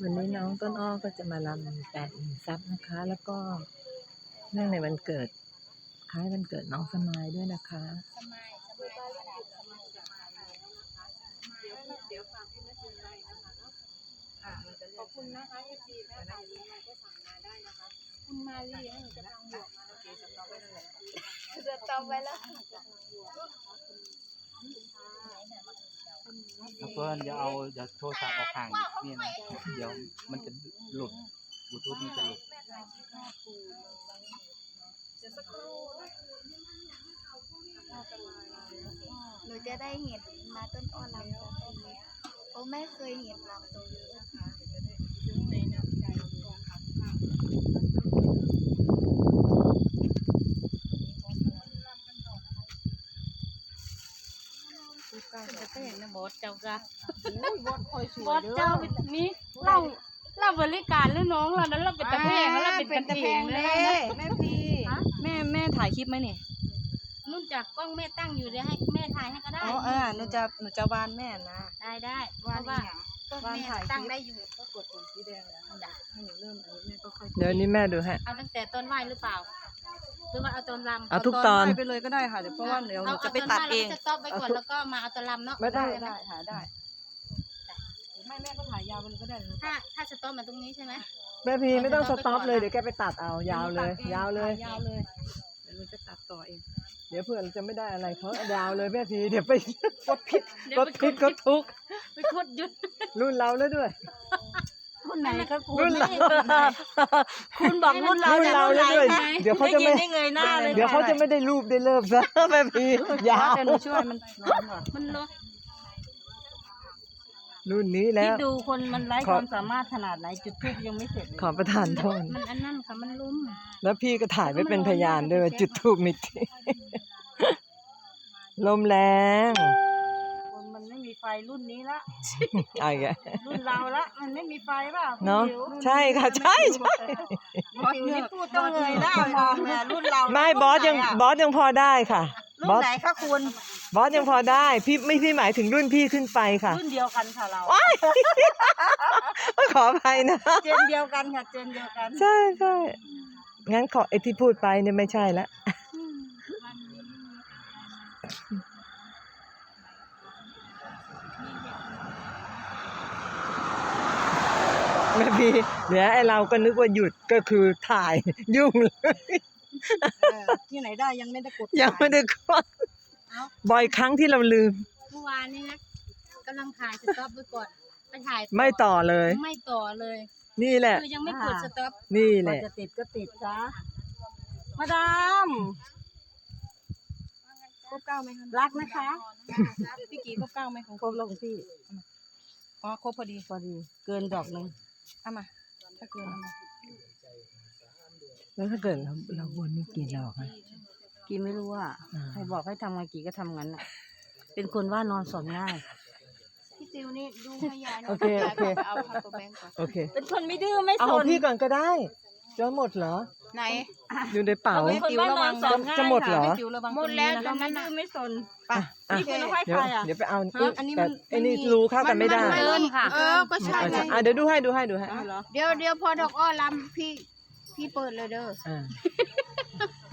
วันนี้น้องต้นอ้อก็จะมาลำแปดหมื่นซับนะคะ แล้วก็เนื่องในวันเกิด คล้ายวันเกิดน้องสมายด้วยนะคะขอบคุณนะคะเอฟซีแม่ค่ะยังไงก็สั่งมาได้นะคะ คุณมาลีให้หนูจะทำบวกมาโอเคสต็อปไว้เลยจะตอปไว้แล้ว เพื่อนอย่าเอาอย่าโทรศัพท์ออกห่างนี่นะเดี๋ยวมันจะหลุดบลูทูธมันจะหลุดหนูจะได้เห็นมาต้นอ้อลำสักทีโอ้ไม่เคยเห็นลำตรงนี้ค่ะ จะเห็นนะบอสเจ้าจ้ะบอสคอยสบวอยสเด้อเจ้านี่เราเราบริการหรือน้องเรานั้นเราเป็นตะแพงแล้วเราเป็นกันเองเลยนะแม่พี่แม่แม่ถ่ายคลิปไหมนี่นุ่นจากกล้องแม่ตั้งอยู่เดี๋ยวให้แม่ถ่ายให้ก็ได้อ๋อเออหนูจะหนูจะวานแม่นะได้ได้เพราะว่ากล้องวางแม่ถ่ายคลิปตั้งได้อยู่ก็กดปุ่มสีแดงแล้วให้หนูเริ่มอันนี้แม่ก็ค่อยเดี๋ยวนี้แม่ดูให้เอาตั้งแต่ต้นไหวหรือเปล่า หรือว่าเอาต้นลำเอาทุกตอนไหว้ไปเลยก็ได้ค่ะเดี๋ยวเพราะว่าเดี๋ยวหนูจะไปตัดเองาต้นไหว้แล้วก็จะซอบไปก่อนแล้วก็มาเอาต้นลำเนาะไม่ได้ได้ได้ค่ะได้ไม่แม่ก็ถ่ายยาวไปเลยก็ได้หนูถ้าถ้าสต๊อปมาตรงนี้ใช่ไหมแม่พีไม่ต้องสต็อปเลยเดี๋ยวแกไปตัดเอายาวเลย ยาวเลย ยาวเลยเดี๋ยวหนูจะตัดต่อเองเดี๋ยวเพื่อนจะไม่ได้อะไรเขายาวเลยแม่พีเดี๋ยวไปกดผิดเดี๋ยกวดไปผิดกดทุกข์ไปกดหยุดรุ่นเราแล้วด้วย รุ่นไหนก็คุณรุ่นเราคุณบอกรุ่นเรารุ่นเราแล้วด้วยเดี๋ยวเขาจะไม่ได้เงยหน้าเลยเดี๋ยวเขาจะไม่ได้รูปได้เลิฟซะแม่พียาวเดี๋ยวหนูช่วยมันน้องก่อนมันลดรุ่นนี้คิแล้ดวดูคนมันไร้ขคอวามสามารถขนาดไหนจุดทูบยังไม่เสร็จเลยขอประทานโทษมันอันนั้นค่ะมันลุ่มแล้วพี่ก็ถ่ายไว้เป็นพยานด้วยว่าจุดทูบมิดลมแรง รุ่นนี้ละอะไรแกรุ่นเราละมันไม่มีไฟเปล่าเนาะคุณจิ๋วใช่ค่ะใช่ใช่บอสนี่พูดต้องเงยหน้ามองเนี่ยรุ่นเราไม่บอสยังบอสยังพอได้ค่ะรุ่บนอสไหนคะคุณบอสยังพอได้ พี่ไม่พี่หมายถึงรุ่นพี่ขึ้นไปค่ะรุ่นเดียวกันค่ะเราขออภัยนะ เจนเดียวกันค่ะเจนเดียวกันใช่ใช่งั้นขอไอที่พูดไปเนี่ยไม่ใช่ละ แม่พี่เดี๋ยวไอเราก็นึกว่าหยุดก็คือถ่ายยุ่งเลยเออที่ไหนได้ยังไม่ได้กดยังไม่ได้กดบ่อยครั้งที่เราลืม เมื่อวานนี้นะกำลังถ่ายสต็อปไว้ก่อนไปถ่ายไม่ต่อเลย ไม่ต่อเลย นี่แหละ คือยังไม่กดสต็อปนี่กแหว่าละจะติดก็ติดจ้ามาดามครบเก้าไหมคะรักนะคะพี่กี่ครบเก้าไหมของครบแล้วของพี่อ๋อครบพอดีพอดี เกินดอกหนึ่ง เอามา ถ้าเกินเอามาแล้วถ้าเกิดเราเราวนนี่กี่ดอกอะกี่ไม่รู้อะอ่าใครบอกให้ทำไงกี่ก็ทำงั้นอะ เป็นคนว่านอนสอนง่าย พี่จิวนี่ดูให้ยายหน่โออยเคโอเคไปเอาพัตแบงก์ก่อน โอเค เป็นคนไม่ดื้อไม่เอาสของนพี่ก่อนก็ได้ จะหมดเหรอ ไหน อยู่ในเป๋า เป็นคนว่านอนสอนง่ายจะหมดเหรอ ค่ะพี่จิ๋วระวังหมดแล้วตรงนี้ตรงนั้นนะคะน่ะ ไม่ดื้อไม่สนอะอะ นี่คุณต้องให้เดี๋ยวใครอะ เดี๋ยวไปเอาฮะอันนี้มันแต่ไอ้นี่มันมี รู้เข้ากันไม่ได้มันเกินค่ะ เออ ก็ใช่อะไงอะเดี๋ยวดูให้ดูให้ดูให้อ้าวเหรอ เดี๋ยวเดี๋ยวพอดอกอ้อลำพี่พี่เปิดเลยเด้อ อะ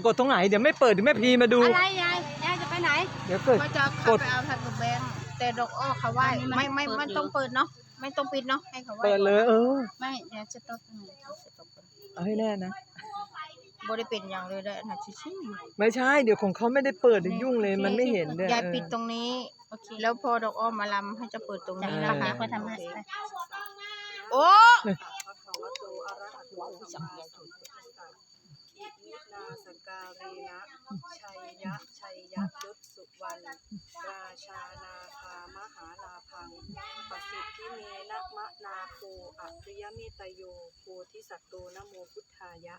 กดตรงไหนเดี๋ยวไม่เปิดเดี๋ยวแม่พีมาดู อะไรยายยายจะไปไหน เดี๋ยวเกิด ก็จะกเข้าด ไปเอาพัตแบงก์แต่ดอกอ้อเขาไหว้ไม่ไม่ไม่ต้องเปิดเนาะไม่ต้องปิดเนาะให้เขาไหว้เปิดเลย เออไม่เดี๋ยวจะต้องจะต้องเปิดเอาให้แน่นะ บ่ได้เป็นอย่างเลยได้นะชิชิไม่ใช่ เดี๋ยวของเขาไม่ได้เปิดเดี๋ยวยุ่งเลยมันไม่เห็นเด้อยายเออปิดตรงนี้แล้วพอดอกอ้อมาลำให้จะเปิดตรงนี้เออนะคะเดี๋ยวค่อยทำให้โอ้นาสการีนะชัยยะชัยยะยศสุวรรณราชานาคามหาลาพังประสิทธิเมนะมะนาโคอริยเมตโยโพธิสัตโตนะโมพุทธายะ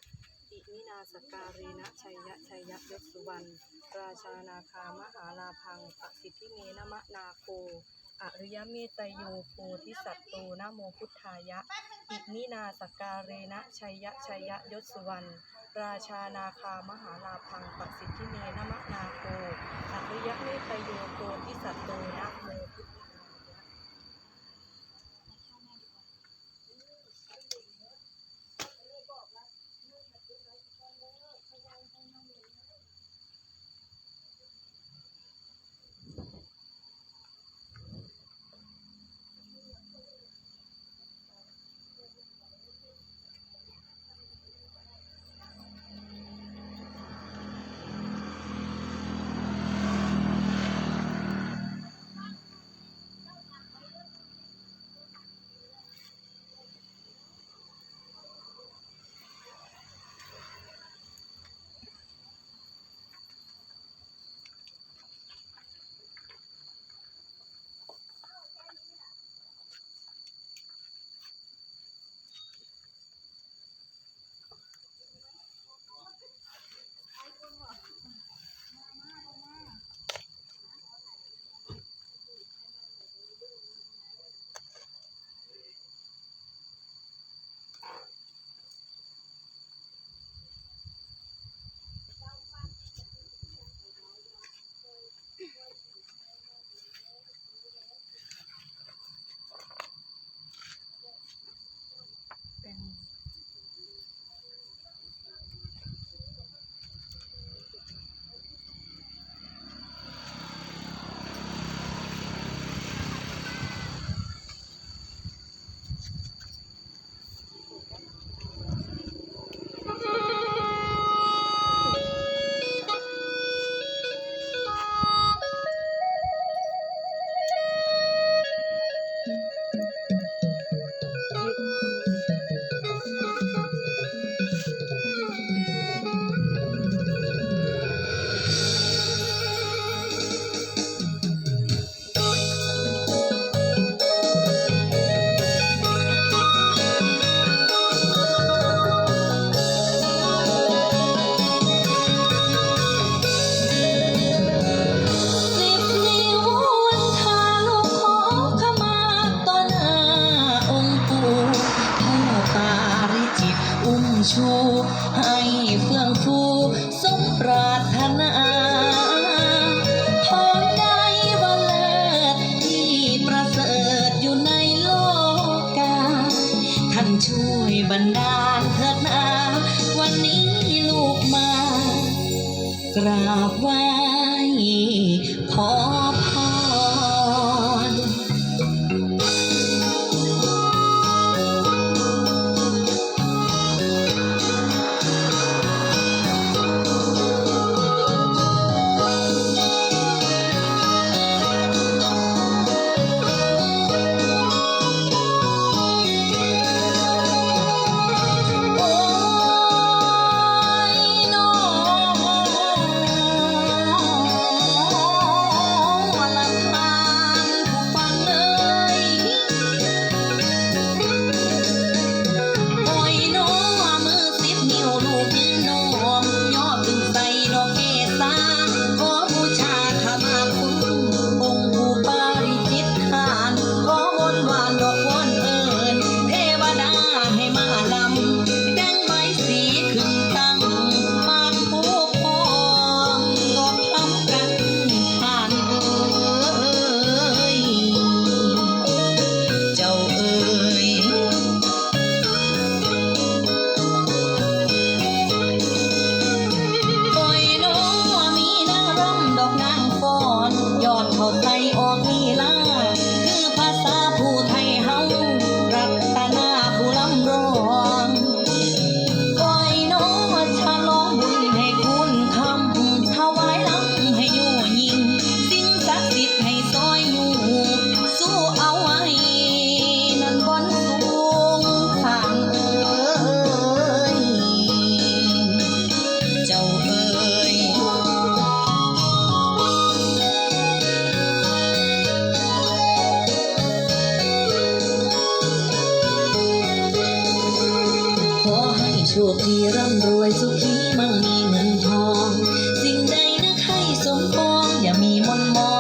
อิมินาสการีนะชัยยะชัยยะยศสุวรรณราชานาคามหาลาพังปสิทธิเมนะมะนาโคอริยเมตโยโพธิสัตโตนะโมพุทธายะ อิมินาสการเรนะชัยยะชัยยะยศสุวรรณราชานาคามหาลาพังปสิทธิเมนะมะนาโคอริยเมตโยโพธิสัตโตนะโมพุท เขาใส่ออกนี่ละ มีมนมอ